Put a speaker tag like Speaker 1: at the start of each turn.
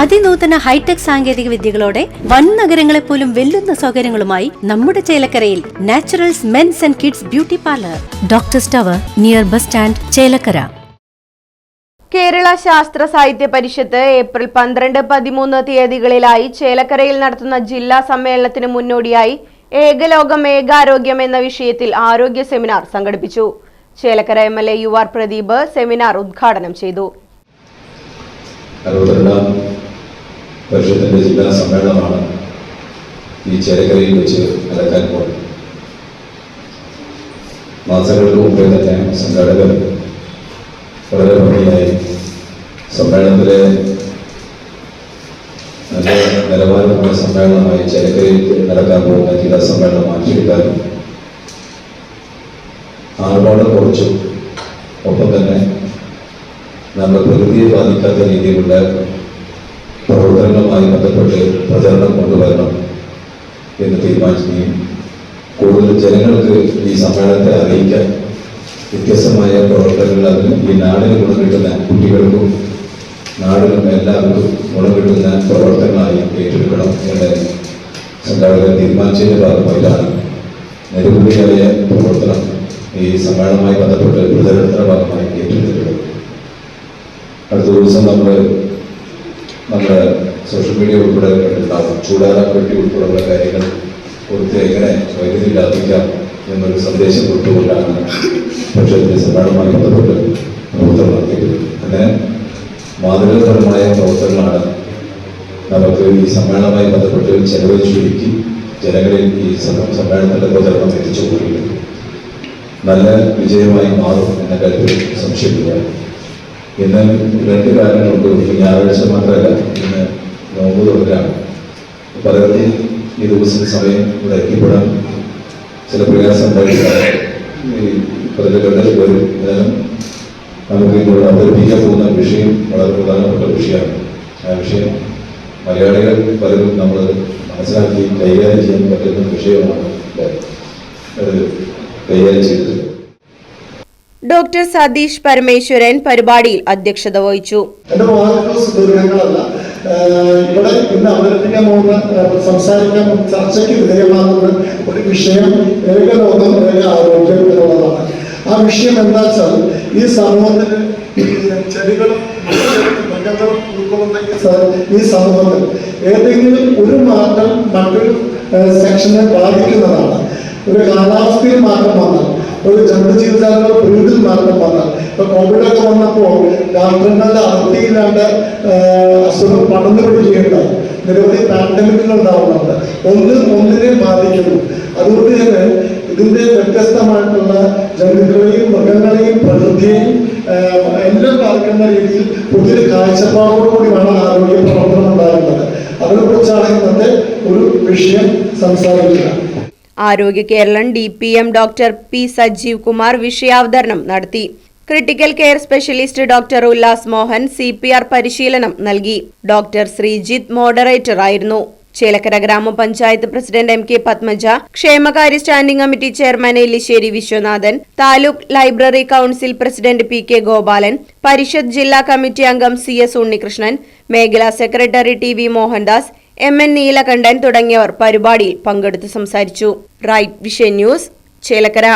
Speaker 1: അതിനൂതന hi tech സാങ്കേതിക വിദ്യകളോടെ വൻ നഗരങ്ങളെ പോലും വെല്ലുന്ന സൗകര്യങ്ങളുമായി നമ്മുടെ ചേലക്കരയിൽ naturals mens and kids beauty parlour. Doctor tower near bus stand Chelakkara.
Speaker 2: Kerala Sasthra Sahithya Parishad April പന്ത്രണ്ട് പതിമൂന്ന് തീയതികളിലായി ചേലക്കരയിൽ നടത്തുന്ന ജില്ലാ സമ്മേളനത്തിന് മുന്നോടിയായി ഏകലോകം ഏകാരോഗ്യം എന്ന വിഷയത്തിൽ ആരോഗ്യ സെമിനാർ സംഘടിപ്പിച്ചു. Chelakkara M L A U R Pradeep seminar ഉദ്ഘാടനം ചെയ്തു.
Speaker 3: പരിഷത്തിന്റെ ജില്ലാ സമ്മേളനമാണ് ഈ ചേരക്കരയിൽ വെച്ച് നടക്കാൻ പോകുന്നത് മാസങ്ങൾക്ക് മുമ്പേ തന്നെ സംഘാടകർ വളരെ ഭംഗിയായി സമ്മേളനത്തിലെ നല്ല നിലവാരമുള്ള സമ്മേളനമായി ചേരക്കരയിൽ നടക്കാൻ പോകുന്ന ജില്ലാ സമ്മേളനം മാറ്റിയെടുക്കാനും ആർഭാടം കുറച്ചു ഒപ്പം തന്നെ നമ്മുടെ പ്രകൃതിയെ ബാധിക്കാത്ത രീതിയിലുള്ള പ്രവർത്തനങ്ങളുമായി ബന്ധപ്പെട്ട് പ്രചരണം കൊണ്ടുവരണം എന്ന് തീരുമാനിക്കുകയും കൂടുതൽ ജനങ്ങൾക്ക് ഈ സമ്മേളനത്തെ അറിയിക്കാൻ വ്യത്യസ്തമായ പ്രവർത്തനങ്ങൾ അതിന് ഈ നാടിന് ഗുണം കിട്ടുന്ന കുട്ടികൾക്കും നാടിനും എല്ലാവർക്കും ഗുണം കിട്ടുന്ന പ്രവർത്തനങ്ങളായി ഏറ്റെടുക്കണം എന്ന് സംഘാടകർ തീരുമാനിച്ചതിന്റെ ഭാഗമായിട്ടാണ് നിരവധിയായ പ്രവർത്തനം ഈ സമ്മേളനവുമായി ബന്ധപ്പെട്ട് പ്രചരണത്തിന്റെ ഭാഗമായി ഏറ്റെടുത്തിട്ടുള്ളത്. അടുത്ത ദിവസം നമ്മൾ നമ്മുടെ സോഷ്യൽ മീഡിയ ഉൾപ്പെടെ കണ്ടിട്ടുണ്ടാവും ചൂടാര ഉൾപ്പെടെയുള്ള കാര്യങ്ങൾ കൊടുത്ത് എങ്ങനെ വൈദ്യുതി ലാഭിക്കാം എന്നൊരു സന്ദേശം കൊടുത്തുകൊണ്ടാണ് പക്ഷേ ഇതിന്റെ സമ്മാനമായി ബന്ധപ്പെട്ട് പ്രവർത്തനം നടത്തിയത്. അങ്ങനെ മാതൃകാപരമായ പ്രവർത്തനങ്ങളാണ് നമുക്ക് ഈ സമ്മേളനവുമായി ബന്ധപ്പെട്ട് ചെലവ് ചുരുക്കി ജനങ്ങളിൽ ഈ സമ്മേളനത്തിന്റെ പ്രചരണം എത്തിച്ചു കൊണ്ടിരിക്കുന്നത് നല്ല വിജയമായി മാറും എന്ന കാര്യത്തിൽ സംശയമില്ല. ഇന്ന് രണ്ട് കാര്യങ്ങളുണ്ട് ഞായറാഴ്ച മാത്രമല്ല ഇന്ന് നോമ്പ് തുറക്കലാണ് പലർക്കും ഈ ദിവസം സമയം ഇവിടെ എത്തിപ്പെടാൻ ചില പ്രയാസം പതിനെട്ട് വരും നമുക്ക് ഇപ്പോൾ അവതരിപ്പിക്കാൻ പോകുന്ന വിഷയം വളരെ പ്രധാനപ്പെട്ട വിഷയമാണ്. ആ വിഷയം മലയാളികൾ പലരും നമ്മൾ മനസ്സിലാക്കി കൈകാര്യം ചെയ്യാൻ പറ്റുന്ന വിഷയമാണ്. കൈകാര്യം ചെയ്തത്.
Speaker 2: ഡോക്ടർ സതീഷ് പരമേശ്വരൻ പരിപാടിയിൽ അധ്യക്ഷത വഹിച്ചു.
Speaker 4: ഇവിടെ ഇന്ന് അവതരിപ്പിക്കാൻ പോകുന്ന സംസാരിക്കാൻ ചർച്ചയ്ക്ക് വിധേയമാകുന്ന ഒരു വിഷയം ഏകലോകം ഏക ആരോഗ്യം എന്നുള്ളതാണ് ആ വിഷയം എന്താ വെച്ചാൽ ഈ സമൂഹത്തിൽ ഈ ചെടികളും മൃഗങ്ങളും ഉൾക്കൊള്ളുന്ന ഈ സമൂഹത്തിൽ ഏതെങ്കിലും ഒരു മാറ്റം മറ്റൊരു സെക്ഷനെ ബാധിക്കുന്നതാണ്. ഒരു കാലാവസ്ഥയിൽ മാറ്റം വന്നാൽ ഒരു ജന്തുജീവിതങ്ങളുടെ വീട്ടിൽ മാറ്റം വന്നാൽ. ഇപ്പൊ കോവിഡൊക്കെ വന്നപ്പോൾ ഡോക്ടർമാരുടെ അവധിയില്ലാണ്ട് അസുഖം പടർന്നു പിടിക്കുകയുണ്ടായി നിരവധി പാൻഡമിക്കുകൾ ഉണ്ടാവുന്നുണ്ട്. ഒന്ന് ഒന്നിനെ ബാധിക്കുന്നു. അതുകൊണ്ട് തന്നെ ഇതിന്റെ വ്യത്യസ്തമായിട്ടുള്ള ജന്തുക്കളെയും മൃഗങ്ങളെയും പ്രകൃതിയെയും എല്ലാം ബാധിക്കുന്ന രീതിയിൽ പുതിയൊരു കാഴ്ചപ്പാടോടുകൂടി വേണം ആരോഗ്യ പ്രവർത്തനം ഉണ്ടാകുന്നത്. അതിനെക്കുറിച്ചാണ് ഇന്നത്തെ ഒരു വിഷയം സംസാരിക്കുക.
Speaker 2: Arogya Keralam D P M doctor P Sajeev Kumar വിഷയാവതരണം നടത്തി. Critical care specialist doctor Ullas Mohan C P R പരിശീലനം നൽകി. ഡോക്ടർ ശ്രീജിത്ത് മോഡറേറ്റർ ആയിരുന്നു. ചേലക്കര ഗ്രാമപഞ്ചായത്ത് പ്രസിഡന്റ് എം കെ പത്മജ ക്ഷേമകാര്യ standing committee chairman Ellissery Viswanathan taluk library council president P K Gopalan Parishad ജില്ലാ committee അംഗം C S Unnikrishnan മേഖലാ secretary T V Mohandas M N Neelakandan തുടങ്ങിയവർ പരിപാടിയിൽ പങ്കെടുത്ത് സംസാരിച്ചു. Right vision news Chelakkara.